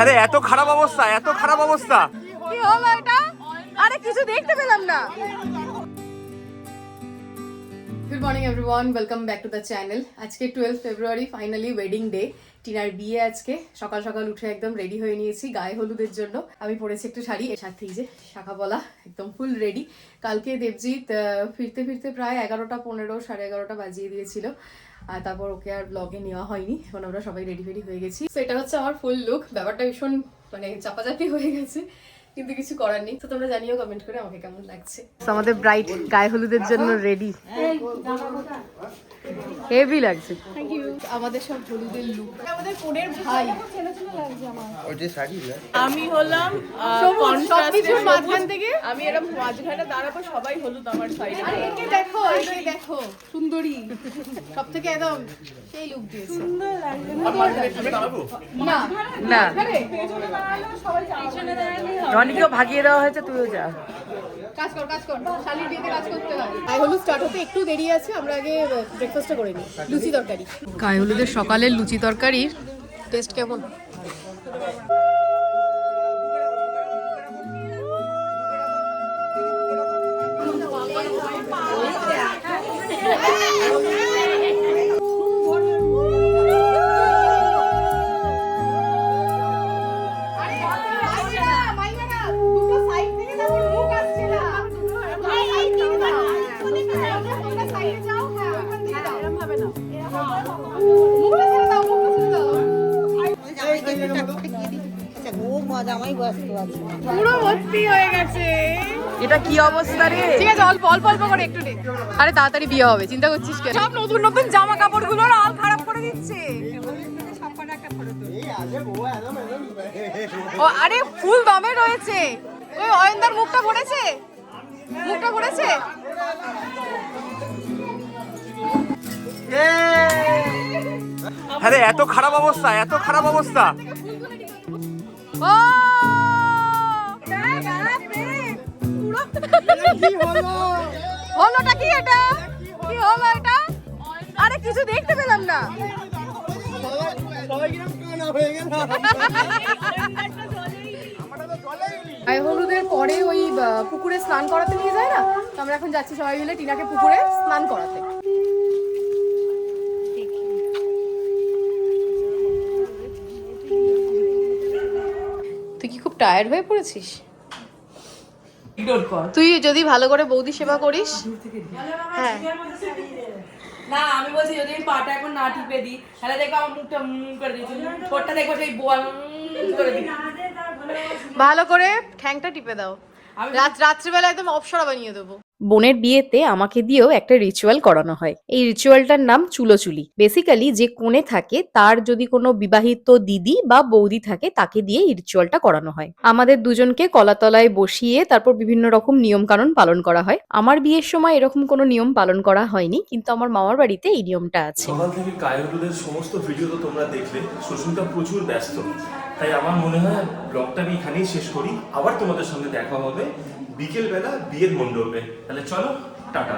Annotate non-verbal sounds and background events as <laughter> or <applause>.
আরে, এত খারাপ অবস্থা, এত খারাপ অবস্থা। কি হলো এটা? আরে, কিছু দেখতে পেলাম না। Good morning everyone welcome back to the channel আজকে twelve February finally wedding day টিনার বিয়ে আজকে। সকাল সকাল উঠে একদম রেডি হয়ে নিয়েছি, গায়ে হলুদের জন্য। আমি পরেছি একটু শাড়ি। এর সাথেই যে শাখা বলা, একদম ফুল রেডি কালকে দেবজিৎ ফিরতে ফিরতে প্রায় এগারোটা পনেরো, সাড়ে এগারোটা বাজিয়ে দিয়েছিল। আর তারপর ওকে আর ব্লগে নেওয়া হয়নি। এখন আমরা সবাই রেডি ফেডি হয়ে গেছি। তো এটা হচ্ছে আমার ফুল লুক ব্যাপারটা ভীষণ মানে চাপাচাপি হয়ে গেছে। কিন্তু কিছু করার নেই। তো তোমরা জানিও কমেন্ট করে আমাকে কেমন লাগছে। আমাদের ব্রাইট গায়ে হলুদের জন্য রেডি হেভি লাগছে। থ্যাংক ইউ আমাদের সব হলুদের লুক আমাদের কোনের ভাই। আমি হলাম সবকিছুর মাঝখান থেকে? আমি এরকম মাঝখানে দাঁড়াবো সবাই হলুদ আমার সাইডে আরে একে দেখো একে দেখো। সুন্দরী। সব থেকে একদম সেই লুক দিয়েছে। না। না। আরে, জনিকেও ভাগিয়ে দেওয়া হয়েছে তুইও যা। কাজ কর কাজ কর। শালির বিয়েতে কাজ করতে হয়। গায়ে হলুদ স্টার্ট হতে একটু দেরি আছে আমরা আগে ব্রেকফাস্টটা করে নিই। লুচি তরকারি। গায়ে হলুদের সকালের লুচি তরকারির টেস্ট কেমন? <laughs> এটা কি অবস্থা রে? ঠিক আছে অল্প অল্প অল্প করে একটু নে আরে তাড়াতাড়ি বিয়ে হবে চিন্তা করছিস কেন? সব নতুন নতুন জামা কাপড়গুলো আল খারাপ করে দিচ্ছে। ও আরে ফুল দমে রয়েছে। ওই অয়নদার মুখটা ভরেছে? মুখটা ভরেছে? আরে এত খারাপ অবস্থা এত খারাপ অবস্থা। হলোটা কি এটা? কি হলো এটা? আরে কিছু দেখতে পেলাম না। গায়ে হলুদের পরে ওই পুকুরে স্নান করাতে নিয়ে যায় না? তো আমরা এখন যাচ্ছি সবাই মিলে টিনাকে পুকুরে স্নান করাতে। টায়ার্ড হয়ে পড়েছিস? তুই যদি ভালো করে বৌদি সেবা করিস। হ্যাঁ। না আমি বলছি যদি পাটা এখন না টিপে দিই তাহলে দেখব আমার মুখটা করে দিচ্ছি ঠোঁটটা দেখব সেই বোয়াল করে দিই ভালো করে ঠ্যাংটা টিপে দাও। রাত রাত্রিবেলা একদম অপসরা বানিয়ে দেবো। বোনের বিয়েতে আমাকে দিয়েও একটা রিচুয়াল করানো হয়। এই রিচুয়ালটার নাম চুলোচুলি। বেসিক্যালি যে কোণে থাকে, তার যদি কোনো বিবাহিত দিদি বা বৌদি থাকে, তাকে দিয়ে এই রিচুয়ালটা করানো হয়। আমাদের দুজনকে কলাতলায় বসিয়ে তারপর বিভিন্ন রকম নিয়ম কানুন পালন করা হয়। আমার বিয়ের সময় এরকম কোনো নিয়ম পালন করা হয়নি, কিন্তু আমার মামার বাড়িতে এই নিয়মটা আছে। সকাল থেকে কায়রুলের সমস্ত ভিডিও তো তোমরা দেখলে প্রচুর ব্যস্ত। তাই আমার মনে হয় ব্লগটা আমি এখানেই শেষ করি। আবার তোমাদের সঙ্গে দেখা হবে। বিকেলবেলা বিয়ের মণ্ডপে। তাহলে চলো টাটা।